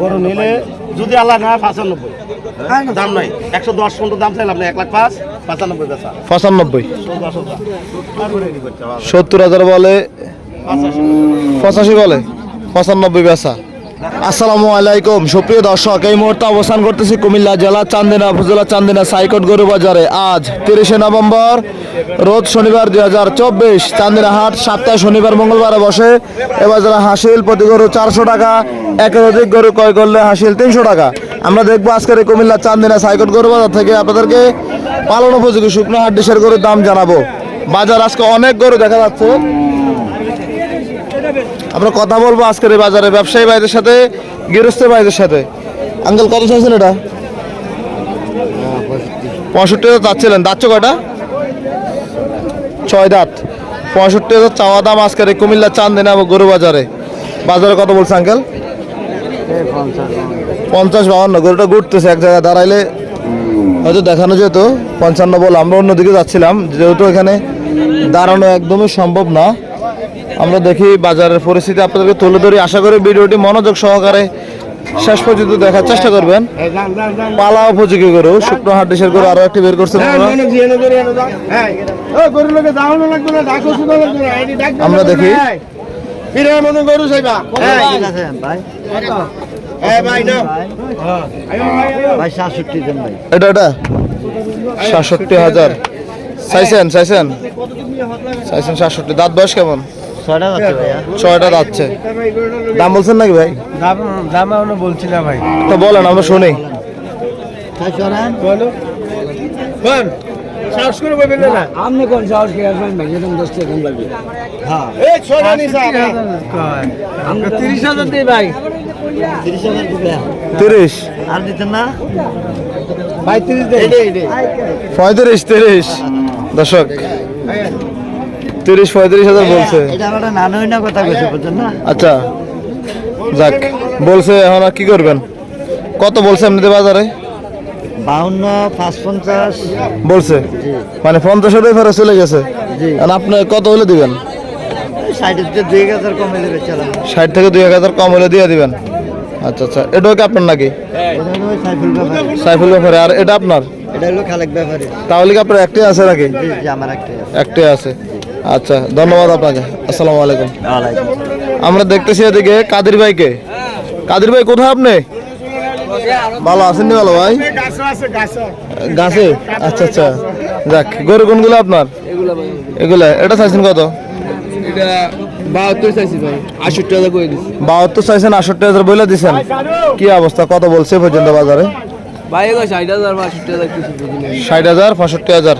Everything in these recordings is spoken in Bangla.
গরু নিলে যদি আল্লাহ না পাঁচানব্বই। দাম নাই। একশো দশ পনেরো দাম চাইলাম না এক লাখ পাঁচ পাঁচানব্বই বেচা। পঁচানব্বই? সত্তর হাজার বলে পঁচাশি। পঁচাশি বলে পঁচানব্বই বেচা। আসসালামু আলাইকুম। সুপ্রিয় দর্শক, এই মুহূর্তে অবস্থান করতেছি কুমিল্লা জেলা চান্দিনা উপজেলা চান্দিনা সাইকট গরু বাজারে। আজ তিরিশে নভেম্বর, রোজ শনিবার দুই হাজার চব্বিশ, চান্দিনা হাট সপ্তাহে শনিবার, মঙ্গলবারে বসে। এ বাজারে হাসিল প্রতি গরু চারশো টাকা, একের অধিক গরু ক্রয় করলে হাসিল তিনশো টাকা। আমরা দেখব আজকের এই কুমিল্লা চান্দিনা সাইকট গরু বাজার থেকে আপনাদেরকে পালন উপযোগী শুকনো হাট ডিশের গরুর দাম জানাব। বাজার আজকে অনেক গরু দেখা যাচ্ছে। আমরা কথা বলব আজকের এই বাজারে ব্যবসায়ী ভাইদের সাথে, গৃহস্থ ভাইদের সাথে। আঙ্কেল, কত চাইছেন এটা? পঁয়ষট্টি হাজার চাচ্ছিলেন। দাচ্ছ কয়টা? ছয় দাঁত। পঁয়ষট্টি হাজার চাওয়া দাম আজকের এই কুমিল্লা চান্দিনা গরু বাজারে। বাজারে কত বলছে আঙ্কেল? পঞ্চাশ বাউন্ন গরুটা ঘুরতেছে, এক জায়গায় দাঁড়াইলে হয়তো দেখানো যেত। পঞ্চান্ন বল, আমরা অন্যদিকে যাচ্ছিলাম। যেহেতু এখানে দাঁড়ানো একদমই সম্ভব না। আমরা দেখি বাজারের পরিস্থিতি। আপনাদেরকে তুলে ধরি। আশা করি ভিডিওটি মনোযোগ সহকারে শেষ পর্যন্ত দেখার চেষ্টা করবেন। পালা উপযোগী গরু শুকনো হাট ডিশের গরু আরও একটি বের করছেন হ্যাঁ, আমরা। হ্যাঁ, আমরা দেখি। হ্যাঁ। গরু চাইবা। এটা এটা? সাতষট্টি হাজার। চাইছেন চাইছেন? চাইছেন সাতষট্টি। দাঁত বয়স কেমন? ছয়টা যাচ্ছে দাম বলছেন নাকি ভাই? দাম দাম এখনও বলছি না ভাই। তো বলেন আমরা শুনি। সাহস করে বলবেন না। আপনি কোন সাহস কি আসবেন ভাই? এরকম দোস্ত এখন লাগবে এই ছয়টা নিছে আমরা তিরিশ হাজার দিই ভাই। তিরিশ আর দিতেন না? ভাই তিরিশ পঁয়ত্রিশ তিরিশ। দর্শক তিরিশ পঁয়ত্রিশ হাজার বলছে। আচ্ছা যাক বলছে এখন আর কি করবেন? কত বলছে এমনিতে বাজারে? বাউন্ন পাঁচ পঞ্চাশ। বলছে? মানে পঞ্চাশ হাজার চলে গেছে। আপনি কত হলে দিবেন? ষাট থেকে দুই এক হাজার কম হলে দিয়ে দিবেন। আচ্ছা আচ্ছা এটাও কি আপনার নাকি? সাইফুল ব্যাপারে। আর এটা আপনার? এটা হলো খালেক ব্যাপারে। তাহলে কি আপনার একটাই আছে নাকি? আমার একটাই আছে। আচ্ছা ধন্যবাদ আপনাকে। আসসালামু আলাইকুম। আমরা দেখতেছি এদিকে কাদির ভাইকে। কাদির ভাই কোথায় আপনি? ভালো আছেন ভালো ভাই? গাছ? আচ্ছা আচ্ছা। যাক গরু কোনগুলো আপনার? এগুলা এটা চাইছেন কত? বাহাত্তর চাইছেন আষট্টি হাজার বইলা দিছেন। কি অবস্থা? কত বলছে পর্যন্ত বাজারে? ষাট হাজার পঁয়ষট্টি হাজার।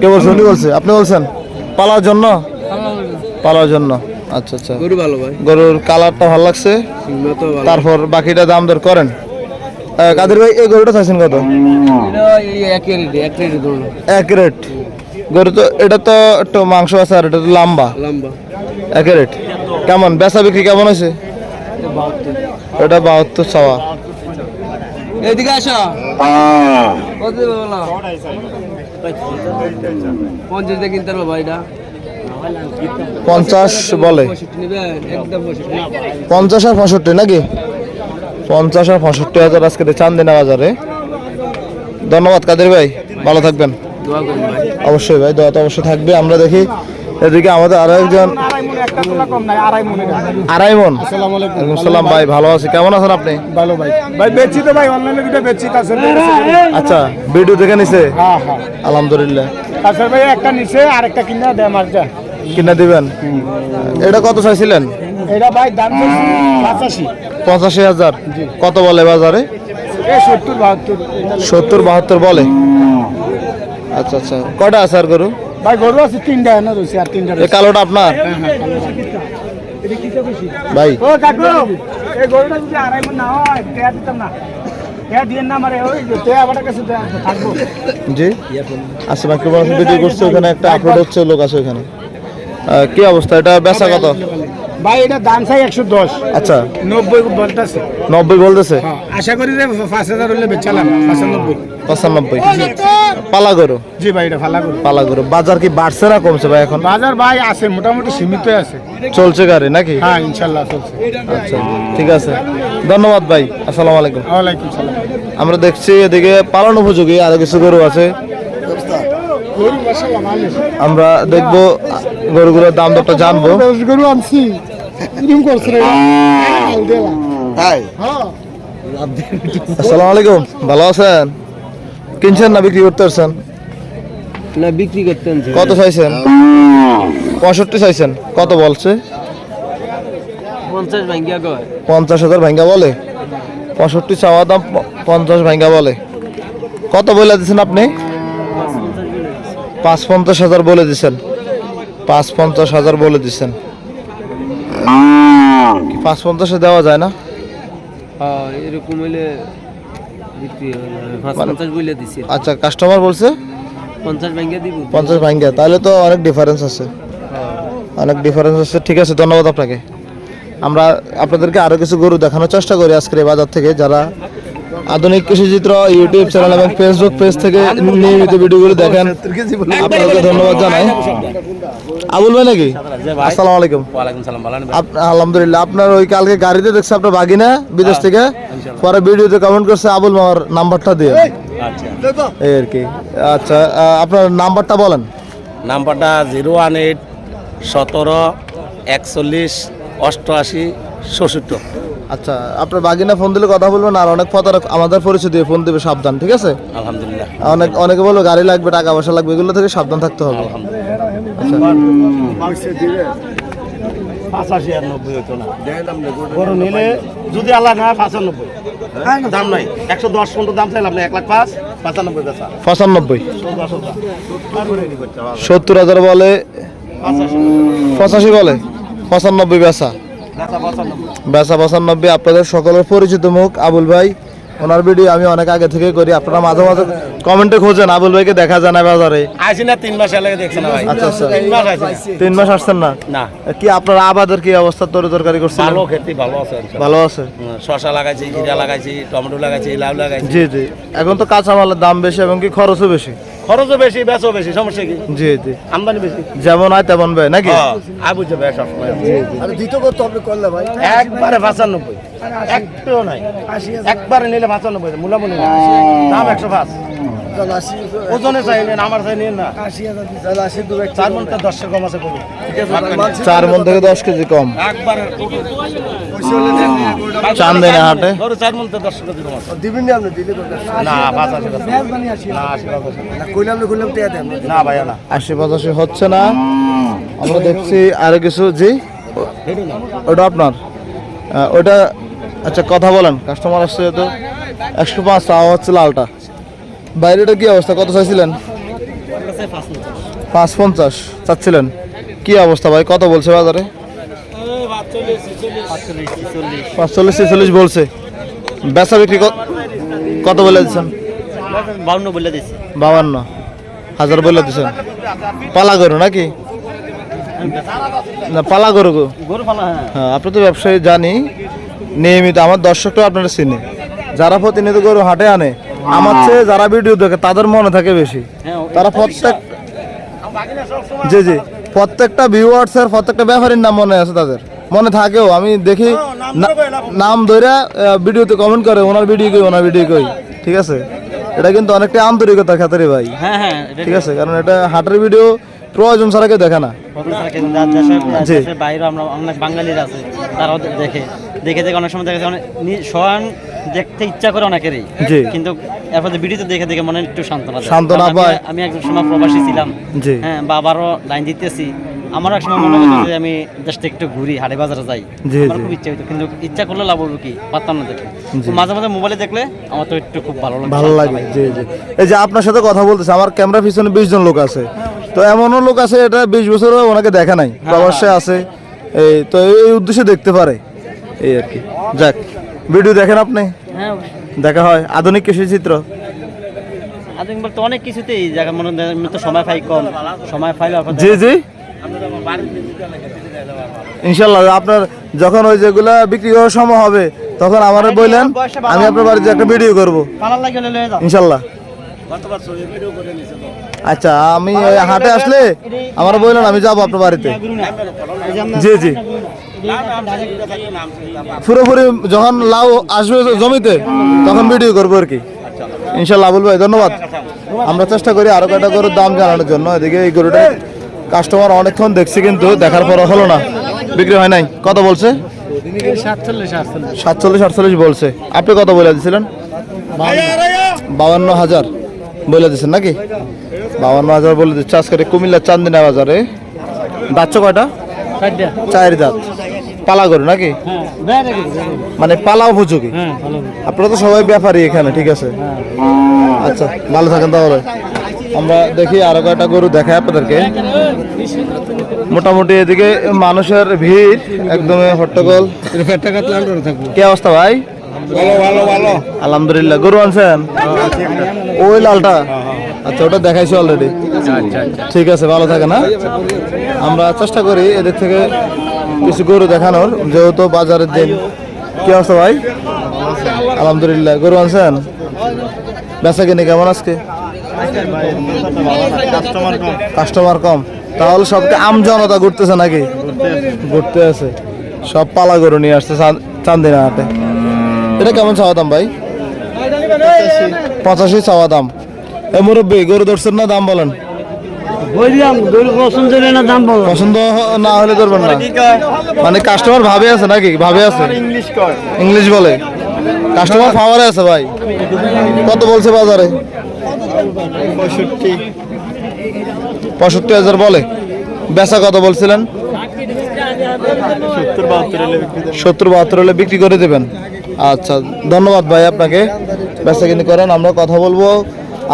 কে বলছে উনি বলছে আপনি বলছেন? পালার জন্য? পালার জন্য। আচ্ছা আচ্ছা। গরু ভালো ভাই। গরুর কালারটা ভালো লাগছে। তারপর বাকিটা দাম দর করেন। কাদের ভাই এই গরুটা চাইছেন কত? এক রেটে গরু। তো এটা তো একটু মাংস আছে আর এটা তো লম্বা। লম্বা। এক রেট কেমন? বেচা বিক্রি কেমন হয়েছে? এটা বাহাত্তর। চাওয়া। এদিকে আসো। বলো? পঞ্চাশ দিয়ে কিনতে পারব ভাই এটা পঞ্চাশ বলে। পঞ্চাশ আর পঁয়ষট্টি নাকি? পঞ্চাশ আর পঁয়ষট্টি হাজার আজকে চান্দিনা বাজারে। ধন্যবাদ কাদের ভাই ভালো থাকবেন। অবশ্যই ভাই দয়া তো অবশ্যই থাকবে। আমরা দেখি এদিকে আমাদের আরও একজন আড়াই মন সালাম ভাই ভালো আছি। কেমন আছেন আপনি? ভালো ভাই। ভাই বেচছি তো ভাই অনলাইনে দুটো বেচছি কাছে আচ্ছা ভিডিও দেখে নিছে? হ্যাঁ হ্যাঁ। আলহামদুলিল্লাহ। কাছে ভাই একটা নিচে আর একটা কিনা দেয় আমার যা। কিনে দিবেন? এটা কত চাইছিলেন? এটা ভাই দাম পঁচাশি। পঁচাশি হাজার। কত বলে বাজারে? সত্তর বাহাত্তর। সত্তর বাহাত্তর বলে? আচ্ছা আচ্ছা। কটা আছে আর গরু? ভাই গরু আছে তিনটা এনে রয়েছে আর তিনটা এই কালোটা আপনার? ভাই। ও কাকু এই গরুটা যদি আড়াই মন না হয় টেয়া দিতাম না। দিয়ে দেয়া জি? আচ্ছা বাকি ভিডিও করছে ওখানে একটা আপলোড হচ্ছে লোক আছে ওখানে। কি অবস্থা? এটা বেচা কত? ভাই এটা দাম চাই একশো দশ। আচ্ছা। নব্বই বলতেছে নব্বই বলতেছে আশা করি যে পাঁচ হাজার হলে বেচালাম পঁচানব্বই। পঁচানব্বই। পালা গরু জি ভাই এটা পালা গরু বাজার কি বাড়ছে না কমছে ভাই এখন? বাজার ভাই আছে মোটামুটি সীমিত আছে। চলছে গাড়ি নাকি? হ্যাঁ ইনশাল্লাহ চলছে। আচ্ছা ঠিক আছে। ধন্যবাদ ভাই আসসালামু আলাইকুম। ওয়ালাইকুম সালাম। আমরা দেখছি এদিকে পালন উপযোগী আরও কিছু গরু আছে। আমরা দেখব গরুগুলোর দাম দরটা জানব। গরু আনছি। এরকম করছে রে তাই আসসালামু আলাইকুম ভালো আছেন? কিনছেন না বিক্রি করতে পারছেন না বিক্রি করতেন কত চাইছেন? পঁয়ষট্টি চাইছেন। কত বলছে? পঞ্চাশ হাজার ভাঙ্গা বলে? পঁয়ষট্টি চাওয়া দাম পঞ্চাশ ভাঙ্গা বলে। কত বলে দিচ্ছেন আপনি? পাঁচ পঞ্চাশ হাজার বলে দিচ্ছেন পাঁচ পঞ্চাশ হাজার বলে দিচ্ছেন পাঁচ পঞ্চাশে দেওয়া যায় না? হ্যাঁ এরকম হইলে আচ্ছা কাস্টমার বলছে? পঞ্চাশ ভাঙ্গা তাহলে তো অনেক ডিফারেন্স আছে। অনেক ডিফারেন্স আছে। ঠিক আছে ধন্যবাদ আপনাকে। আমরা আপনাদেরকে আরও কিছু গরু দেখানোর চেষ্টা করি আজকের বাজার থেকে যারা আধুনিক কৃষিচিত্র ইউটিউব চ্যানেল এবং ফেসবুক পেজ থেকে নিয়মিত ভিডিওগুলো দেখেন। আপনাদেরকে ধন্যবাদ জানাই। আবুল ভাই নাকি? আসসালামু আলাইকুম। আলহামদুলিল্লাহ আপনার ওই কালকে গাড়িতে দেখছে আপনার বাগিনা বিদেশ থেকে। পরে ভিডিওতে কমেন্ট করছে আবুল মামার নাম্বারটা দিয়ে। আচ্ছা। এই আর কি। আচ্ছা আপনার নাম্বারটা বলেন। নাম্বারটা জিরো ওয়ান এইট সতেরো একচল্লিশ অষ্টআশি ষষট্টি। আচ্ছা আপনার বাগিনা ফোন দিলে কথা বলবেন আর অনেক প্রতারক আমাদের পরিচয় দিয়ে ফোন দিবে সাবধান ঠিক আছে? আলহামদুলিল্লাহ। অনেক অনেকে বলবে গাড়ি লাগবে টাকা পয়সা লাগবে এগুলো থেকে সাবধান থাকতে হবে। পাঁচাশি আর নব্বই হতো না গরু নিলে যদি আল্লাহ না পাঁচানব্বই। দাম নাই। একশো দশ পনেরো দাম চাইলাম না এক লাখ পাঁচ পাঁচানব্বই পঁচানব্বই। সত্তর হাজার বলে পঁচাশি বলে পঁচানব্বই বেচা। বেচা পঁচানব্বই। আপনাদের সকলের পরিচিত মুখ আবুল ভাই। ওনার ভিডিও আমি অনেক আগে থেকে করি আপনারা মাঝে মাঝে কমেন্টে খোঁজেন আবুল ভাইকে দেখা যায় না বাজারে। আইসি না তিন মাস আগে দেখছে না ভাই। আচ্ছা, আচ্ছা। তিন মাস আইসি তিন মাস আসছেন না? না। কি আপনার আবাদের কি অবস্থা তরি তরকারি করছেন ভালো খেতে ভালো আছে ভালো আছে? শসা লাগাইছি জিরা লাগাইছি টমেটো লাগাইছি লাউ লাগাইছি। জি জি। এখন তো কাঁচামালের দাম বেশি এবং কি খরচও বেশি? খরচও বেশি বেচও বেশি সমস্যা কি? জি জি। আমদানি বেশি? যেমন হয় তেমন ভাই নাকি হ্যাঁ, আপনি করলে ভাই। একবারে পঁচানব্বই। একটু নাই। একবারে নিলে পঁচানব্বই মূলামূলি না। দাম একশো পাঁচ। ওজনে চাই নেন আমার চাই নেন না। চার মনটা দশটা কম আছে কবি। চার মন থেকে দশ কেজি কম। একবারে চান্দিনা হাটে। চার মন তো দশ কেজি কম আছে। না পাঁচ আশি না আশি পাঁচ আশি। না ভাইয়া না। আশি পঁচাশি হচ্ছে না। আমরা দেখছি আরও কিছু। জি? ওটা আপনার। ওটা আচ্ছা কথা বলেন। কাস্টমার আসছে তো একশো পাঁচ চাওয়া হচ্ছে লালটা। বাইরেটা কি অবস্থা? কত চাইছিলেন? পাঁচ পঞ্চাশ চাচ্ছিলেন। কি অবস্থা ভাই? কত বলছে বাজারে? পাঁচচল্লিশ ছেচল্লিশ বলছে। বেচা বিক্রি কত বলে দিচ্ছেন? বাউন্ন বলে দিচ্ছি। বাবান্ন হাজার বলে দিচ্ছেন। পালা গরু নাকি? না পালা গরু হ্যাঁ। হ্যাঁ আপনি তো ব্যবসায়ী জানি। নিয়মিত আমার দর্শকটাও আপনারা চিনে। যারা প্রতিনিয়ত গরু হাটে আনে আমার চেয়ে যারা ভিডিও দেখে তাদের মনে থাকে বেশি। তারা প্রত্যেক জি জি। প্রত্যেকটা ভিউয়ার্সের প্রত্যেকটা ব্যাপারীর নাম মনে আছে তাদের। মনে থাকেও। আমি দেখি নাম ধরে ভিডিওতে কমেন্ট করে ওনার ভিডিও কই ওনার ভিডিও কই? ঠিক আছে? এটা কিন্তু অনেকটা আন্তরিকতার খাতারে ভাই। হ্যাঁ হ্যাঁ ঠিক আছে? কারণ এটা হাটের ভিডিও প্রয়োজন ছাড়া কেউ দেখে না। জি। বাইরে আমরা অনেক বাঙালিরা আছে তারাও দেখে। দেখে দেখে অনেক সময় দেখা যায় অনেক স্বয়ং দেখতে ইচ্ছা করে অনেকেরই জি। কিন্তু এরপর ভিডিওতে দেখে দেখে মনে একটু সান্ত্বনা সান্ত্বনা পায়। আমি একজন সময় প্রবাসী ছিলাম জি। হ্যাঁ বাবারও লাইন দিতেছি। আমারও এক সময় মনে হতো যে আমি দেশটা একটু ঘুরি হাটে বাজারে যাই। আমার খুব ইচ্ছা হইতো কিন্তু ইচ্ছা করলে লাভ হলো কি? পারতাম না দেখে। মাঝে মাঝে মোবাইলে দেখলে আমার তো একটু খুব ভালো লাগে ভালো লাগে জি জি। এই যে আপনার সাথে কথা বলতেছে আমার ক্যামেরা পিছনে বিশ জন লোক আছে। তো এমনও লোক আছে এটা বিশ বছরও ওনাকে দেখা নাই প্রবাসে আছে। এই তো এই উদ্দেশ্যে দেখতে পারে। এই আর কি। যাক ভিডিও দেখেন আপনি। হ্যাঁ দেখা হয়। আধুনিক কৃষি চিত্র? আধুনিক বলতে অনেক কিছুতেই জায়গা মনে আমি তো সময় পাই কম। সময় পাইলে জি জি। ইনশাল্লাহ আপনার যখন ওই যেগুলা বিক্রি করার সময় হবে তখন আমার বললেন আমি আপনার বাড়িতে একটা ভিডিও করব। ইনশাল্লাহ। আচ্ছা আমি হাটে আসলে আমার বললেন আমি যাব আপনার বাড়িতে। জি জি। পুরোপুরি যখন লাউ আসবে জমিতে তখন ভিডিও করব আর কি। ইনশাল্লাহ আবুল ভাই ধন্যবাদ। আমরা চেষ্টা করি আরও কয়টা গরুর দাম জানানোর জন্য। এদিকে এই গরুটা কাস্টমার অনেকক্ষণ দেখছি কিন্তু দেখার পর হলো না। বিক্রি হয় নাই। কত বলছে? সাতচল্লিশ আটচল্লিশ। বলছে। আপনি কত বলে দিয়েছিলেন বাউান্ন। হাজার। বলে দিচ্ছেন নাকি? বাউান্ন হাজার বলে দিচ্ছে। আজকে কুমিল্লার চান্দিনা বাজারে। দাচ্ছ কয়টা? চার দাঁত। পালা গরু নাকি? মানে পালা উপযোগী? আপনারা তো সবাই ব্যাপারী এখানে ঠিক আছে? আচ্ছা ভালো থাকেন তাহলে। আমরা দেখি আরও কয়টা গরু দেখাই আপনাদেরকে। মোটামুটি এদিকে মানুষের ভিড় একদমই হট্টগোল। কি অবস্থা ভাই? ভালো ভালো ভালো। আলহামদুলিল্লাহ গরু আনছেন? ওই লালটা? আচ্ছা ওটা দেখাইছি অলরেডি ঠিক আছে, ভালো থাকে না? আমরা চেষ্টা করি এদের থেকে কিছু গরু দেখানোর, যেহেতু বাজারের দিন। কি আছে ভাই? আলহামদুলিল্লাহ, গরু আনছেন? বেচা কিনে কেমন আজকে? কাস্টমার কম। তাহলে সবকে আম জনতা ঘুরতেছে নাকি? ঘুরতে আছে। সব পালা গরু নিয়ে আসছে চান- চান্দিনা হাটে। এটা কেমন চাওয়া দাম ভাই? পঁচাশি চাওয়া দাম। মুরব্বী গরু ধরছেন না দাম বলেন? পছন্দ না দাম বলো। পছন্দ হ- না হলে ধরবেন না। মানে কাস্টমার ভাবে আছে নাকি? ভাবে আছে? ইংলিশ বলে। কাস্টমার ফাওয়ারে আছে ভাই। কত বলছে বাজারে? পঁয়ষট্টি। হাজার বলে। বেচা কত বলছিলেন? সত্তর বাহাত্তর হলে বিক্রি করে দেবেন। আচ্ছা ধন্যবাদ ভাই আপনাকে। বেচা কিনি করেন আমরা কথা বলব।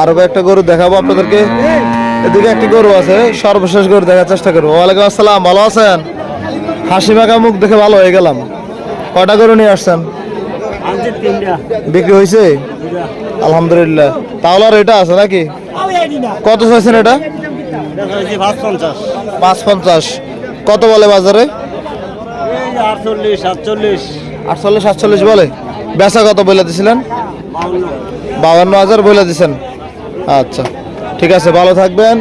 আরও একটা গরু দেখাবো আপনাদেরকে। এদিকে একটি গরু আছে, সর্বশেষ গরু দেখার চেষ্টা করব। ওয়ালাইকুম আসসালাম, ভালো আছেন? হাসি মাখা মুখ দেখে ভালো হয়ে গেলাম। কয়টা গরু নিয়ে আসছেন? বিক্রি হয়েছে? আলহামদুলিল্লাহ। তাহলে আর এটা আছে নাকি? কত চাইছেন এটা? পাঁচ পঞ্চাশ কত বলে বাজারে? আটচল্লিশ, সাতচল্লিশ বলে। বেচা কত বলে দিছিলেন? বাউান্ন। হাজার বলে দিছেন। আচ্ছা ঠিক আছে ভালো থাকবেন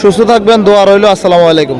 সুস্থ থাকবেন দোয়া রইল আসসালামু আলাইকুম।